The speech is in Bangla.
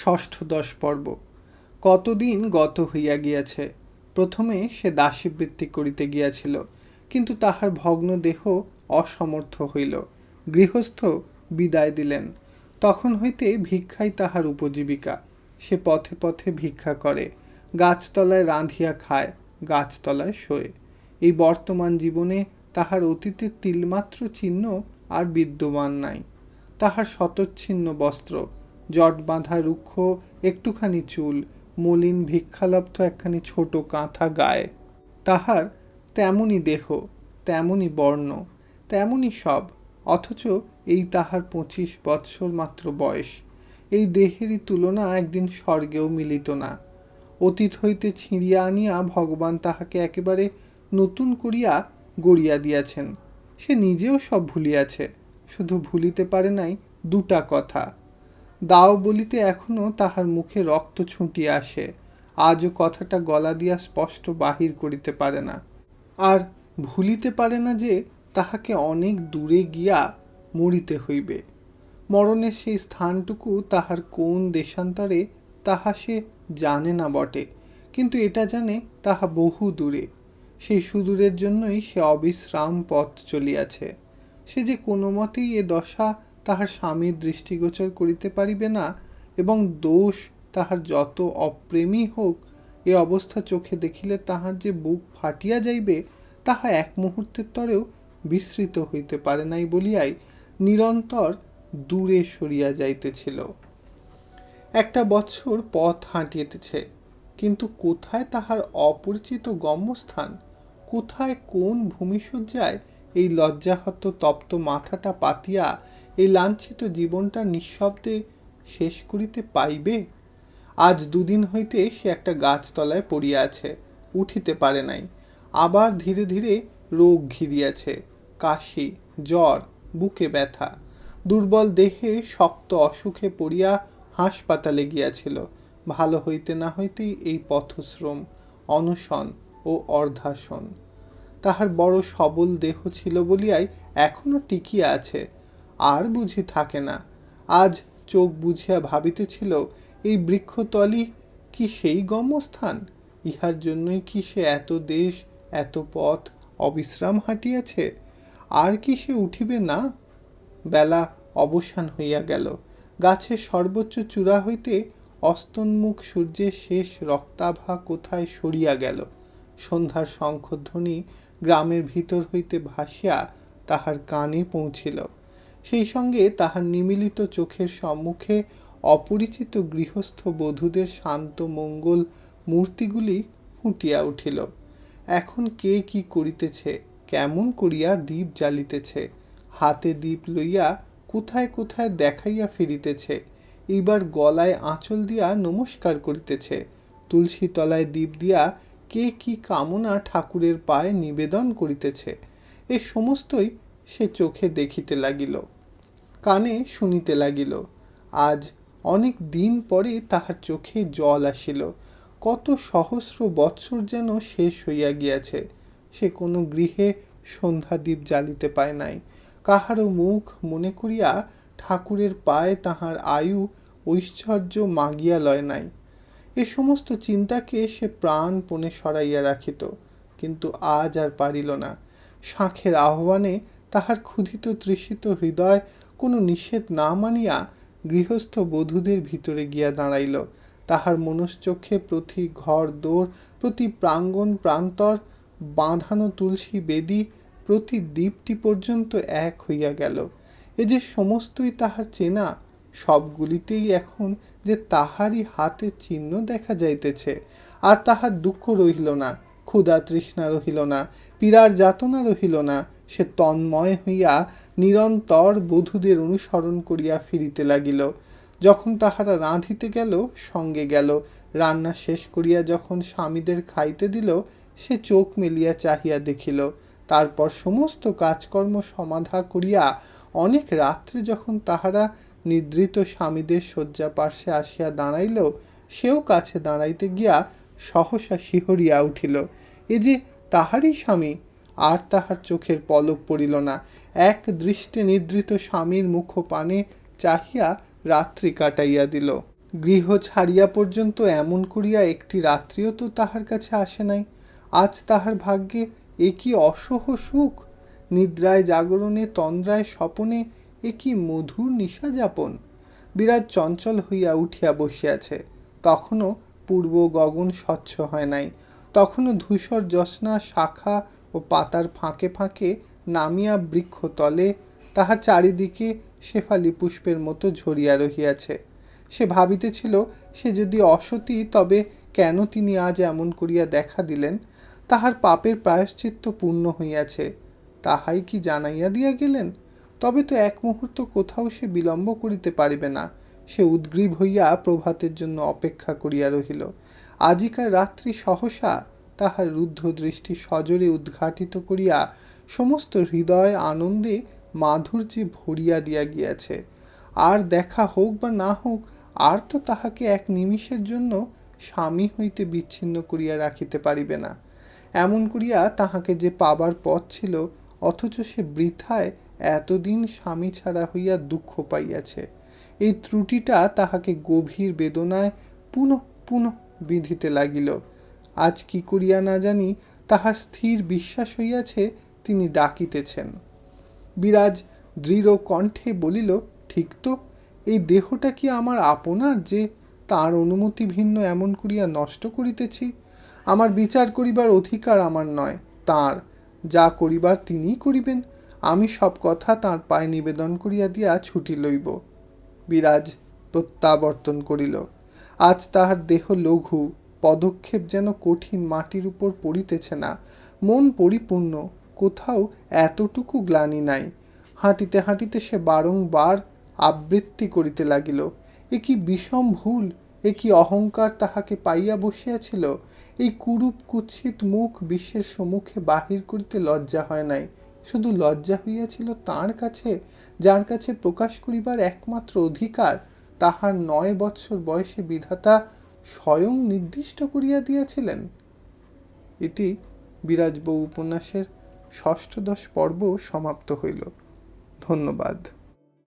ষষ্ঠদশ পর্ব। কতদিন গত হইয়া গিয়াছে? প্রথমে সে দাসীবৃত্তি করিতে গিয়াছিল, কিন্তু তাহার ভগ্ন দেহ অসমর্থ হইল। গৃহস্থ বিদায় দিলেন। তখন হইতে ভিক্ষাই তাহার উপজীবিকা। সে পথে পথে ভিক্ষা করে, গাছতলায় রাঁধিয়া খায়, গাছতলায় শোয়। এই বর্তমান জীবনে তাহার অতীতের তিলমাত্র চিহ্ন আর বিদ্যমান নাই। তাহার শতচ্ছিন্ন বস্ত্র জট বাঁধা রুক্ষ, একটুখানি চুল, মলিন ভিক্ষালব্ধ একখানি ছোট কাঁথা গায়ে। তাহার তেমনই দেহ তেমনই বর্ণ তেমনই সব, অথচ এই তাহার পঁচিশ বৎসর মাত্র বয়স। এই দেহেরই তুলনা একদিন স্বর্গেও মিলিত না। অতীত হইতে ছিঁড়িয়া আনিয়া ভগবান তাহাকে একেবারে নতুন করিয়া গড়িয়া দিয়াছেন। সে নিজেও সব ভুলিয়াছে, শুধু ভুলিতে পারে নাই দুটা কথা। দাও বলিতে এখনও তাহার মুখে রক্ত ছুটিয়া আসে। আজও কথাটা গলা দিয়া স্পষ্ট বাহির করিতে পারে না। আর ভুলিতে পারে না যে তাহাকে অনেক দূরে গিয়া মরিতে হইবে। মরণের সেই স্থানটুকু তাহার কোন দেশান্তরে তাহা সে জানে না বটে, কিন্তু এটা জানে তাহা বহু দূরে। সেই সুদূরের জন্যই সে অবিশ্রাম পথ চলিয়াছে। সে যে কোনো মতেই এ দশা তাহার স্বামীর দৃষ্টিগোচর করিতে পারিবে না এবং দোষ তাহার যত অপ্রেমী হোক, এ অবস্থা চোখে দেখিলে তাহার যে বুক ফাটিয়া যাইবে, তাহা এক মুহূর্তের তরেও বিস্মৃত হইতে পারে নাই বলিয়াই নিরন্তর দূরে সরিয়া যাইতেছিল। একটা বৎসর পথ হাঁটিতেছে, কিন্তু কোথায় তাহার অপরিচিত গম্যস্থান? কোথায় কোন ভূমিসজ্জায় এই লজ্জাহত তপ্ত মাথাটা পাতিয়া এই লাঞ্ছিত জীবনটা নিঃশব্দে শেষ করিতে পাইবে? আজ দুদিন হইতে সে একটা গাছতলায় পড়িয়া আছে, উঠিতে পারে নাই। আবার ধীরে ধীরে রোগ ঘিরিয়াছে, কাশি, জ্বর, বুকে ব্যথা। দুর্বল দেহে শক্ত অসুখে পড়িয়া হাসপাতালে গিয়াছিল। ভালো হইতে না হইতেই এই পথশ্রম, অনশন ও অর্ধাসন। তাহার বড় সবল দেহ ছিল বলিয়াই এখনও টিকিয়া আছে। আর বুঝি থাকে না। আজ চোখ বুঝিয়া ভাবিতেছিল, এই বৃক্ষতলি কি সেই গম্যস্থান? ইহার জন্যই কি সে এত দেশ, এত পথ অবিশ্রাম হাঁটিয়াছে? আর কি সে উঠিবে না? বেলা অবসান হইয়া গেল। গাছের সর্বোচ্চ চূড়া হইতে অস্তন্মুখ সূর্যের শেষ রক্তাভা কোথায় সরিয়া গেল? সন্ধ্যার শঙ্খধ্বনি গ্রামের ভিতর হইতে ভাসিয়া তাহার কানে পৌঁছিল। সেই সঙ্গে তাহার নিমিলিত চোখের সম্মুখে অপরিচিত গৃহস্থ বধূদের শান্ত মঙ্গল মূর্তিগুলি ফুটিয়া উঠিল। এখন কে কি করিতেছে? কেমন করিয়া দীপ জ্বালিতেছে? হাতে দীপ লইয়া কোথায় কোথায় দেখাইয়া ফিরিতেছে? এইবার গলায় আঁচল দিয়া নমস্কার করিতেছে। তুলসী তলায় দীপ দিয়া কে কি কামনা ঠাকুরের পায়ে নিবেদন করিতেছে? এ সমস্তই সে চোখে দেখিতে লাগিল। কানে শুনিতে লাগিল। আজ অনেক দিন পরে তাহার চোখে জল আসিল। কত সহস্র বৎসর যেন শেষ হইয়া গিয়াছে। সে কোনো গৃহে সন্ধ্যাদীপ জ্বালিতে পায় নাই। কাহারও মুখ মনে করিয়া ঠাকুরের পায়ে তাহার আয়ু ঐশ্বর্য মাগিয়া লয় নাই। এ সমস্ত চিন্তাকে সে প্রাণপণে সরাইয়া রাখিত, কিন্তু আজ আর পারিল না। শাঁখের আহ্বানে তাহার ক্ষুধিত তৃষিত হৃদয় কোনো নিষেধ না মানিয়া গৃহস্থ বধূদের ভিতরে গিয়া দাঁড়াইল। তাহার মনশ্চক্ষে প্রতি ঘর দোর, প্রতি প্রাঙ্গণ প্রান্তর, বাঁধানো তুলসী বেদী, প্রতি দ্বীপটি পর্যন্ত এক হইয়া গেল। এ যে সমস্তই তাহার চেনা, সবগুলিতেই এখন যে তাহারই হাতে চিহ্ন দেখা যাইতেছে, আর তাহার দুঃখ রহিল না, ক্ষুধা তৃষ্ণা রহিল না, পীড়ার যাতনা রহিল না, সে তন্ময় হইয়া নিরন্তর বধূদের অনুসরণ করিয়া ফিরিতে লাগিল। যখন তাহারা রাঁধিতে গেল, সঙ্গে গেল। রান্না শেষ করিয়া যখন স্বামীদের খাইতে দিল, সে চোখ মেলিয়া চাহিয়া দেখিল। তারপর সমস্ত কাজকর্ম সমাধা করিয়া অনেক রাত্রে যখন তাহারা নিদ্রিত স্বামীদের শয্যা পার্শ্বে আসিয়া দাঁড়াইল, সেও কাছে দাঁড়াইতে গিয়া সহসা শিহরিয়া উঠিল। এ যে তাহারই স্বামী আর তাহার চোখের পলক পড়িল না। এক দৃষ্টি নিদ্রিত স্বামীর মুখ পানে চাহিয়া রাত্রি কাটাইয়া দিল। গৃহ ছাড়িয়া পর্যন্ত এমন করিয়া একটি রাত্রিও তো তাহার কাছে আসে নাই। আজ তাহার ভাগ্যে এ কি অসহ সুখ? নিদ্রায় জাগরণে, তন্দ্রায় স্বপনে এ কি মধুর নিশা যাপন? বিরাট চঞ্চল হইয়া উঠিয়া বসিয়াছে। তখনও পূর্ব গগন স্বচ্ছ হয় নাই। তখনও ধূসর জ্যোৎস্না শাখা ও পাতার ফাঁকে ফাঁকে নামিয়া বৃক্ষ তলে তাহার চারিদিকে শেফালি পুষ্পের মতো ঝরিয়া রহিয়াছে। সে ভাবিতেছিল, সে যদি অসতী, তবে কেন তিনি আজ এমন করিয়া দেখা দিলেন? তাহার পাপের প্রায়শ্চিত্ত পূর্ণ হইয়াছে। তাহাই কি জানাইয়া দিয়া গেলেন? তবে তো এক মুহূর্ত কোথাও সে বিলম্ব করিতে পারিবে না। সে উদ্গ্রীব হইয়া প্রভাতের জন্য অপেক্ষা করিয়া রহিল। আজিকার রাত্রি সহসা তাহার রুদ্ধ দৃষ্টি সজোরে উদ্ঘাটিত করিয়া সমস্ত হৃদয় আনন্দে মাধুর্যে ভরিয়া দিয়া গিয়াছে। আর দেখা হোক বা না হোক, আর তো তাহাকে এক নিমিষের জন্য স্বামী হইতে বিচ্ছিন্ন করিয়া রাখিতে পারিবে না। এমন করিয়া তাহাকে যে পাবার পথ ছিল, অথচ সে বৃথায় এতদিন স্বামী ছাড়া হইয়া দুঃখ পাইয়াছে। এই ত্রুটিটা তাহাকে গভীর বেদনায় পুনঃ পুনঃ বিধিতে লাগিল। আজ কি করিয়া না জানি তাহার স্থির বিশ্বাস হইয়াছে, তিনি ডাকিতেছেন। বিরাজ দৃঢ় কণ্ঠে বলিল, ঠিক তো, এই দেহটা কি আমার আপনার যে তার অনুমতি ভিন্ন এমন করিয়া নষ্ট করিতেছি? আমার বিচার করিবার অধিকার আমার নয়, তার। যা করিবার তিনিই করিবেন, আমি সব কথা তার পায়ে নিবেদন করিয়া দিয়া ছুটি লইব। বিরাজ প্রত্যাবর্তন করিল। আজ তাহার দেহ লঘু, পদক্ষেপ যেন কঠিন মাটির উপর পড়িতেছে না, মন পরিপূর্ণ, কোথাও এতটুকু গ্লানি নাই। হাঁটিতে হাঁটিতে সে বারংবার আবৃত্তি করিতে লাগিল। এ কি বিষম ভুল, এ কি অহংকার তাহাকে পাইয়া বসিয়াছিল? এই কুরূপ কুৎসিত মুখ বিশ্বের সম্মুখে বাহির করিতে লজ্জা হয় নাই। শুধু লজ্জা হইয়াছিল তার কাছে, যার কাছে প্রকাশ করিবার একমাত্র অধিকার তাহার নয় বৎসর বয়সে বিধাতা স্বয়ং নির্দিষ্ট করিয়া দিয়াছিলেন। এটি বিরাজবউ উপন্যাসের ষষ্ঠদশ পর্ব সমাপ্ত হইল। ধন্যবাদ।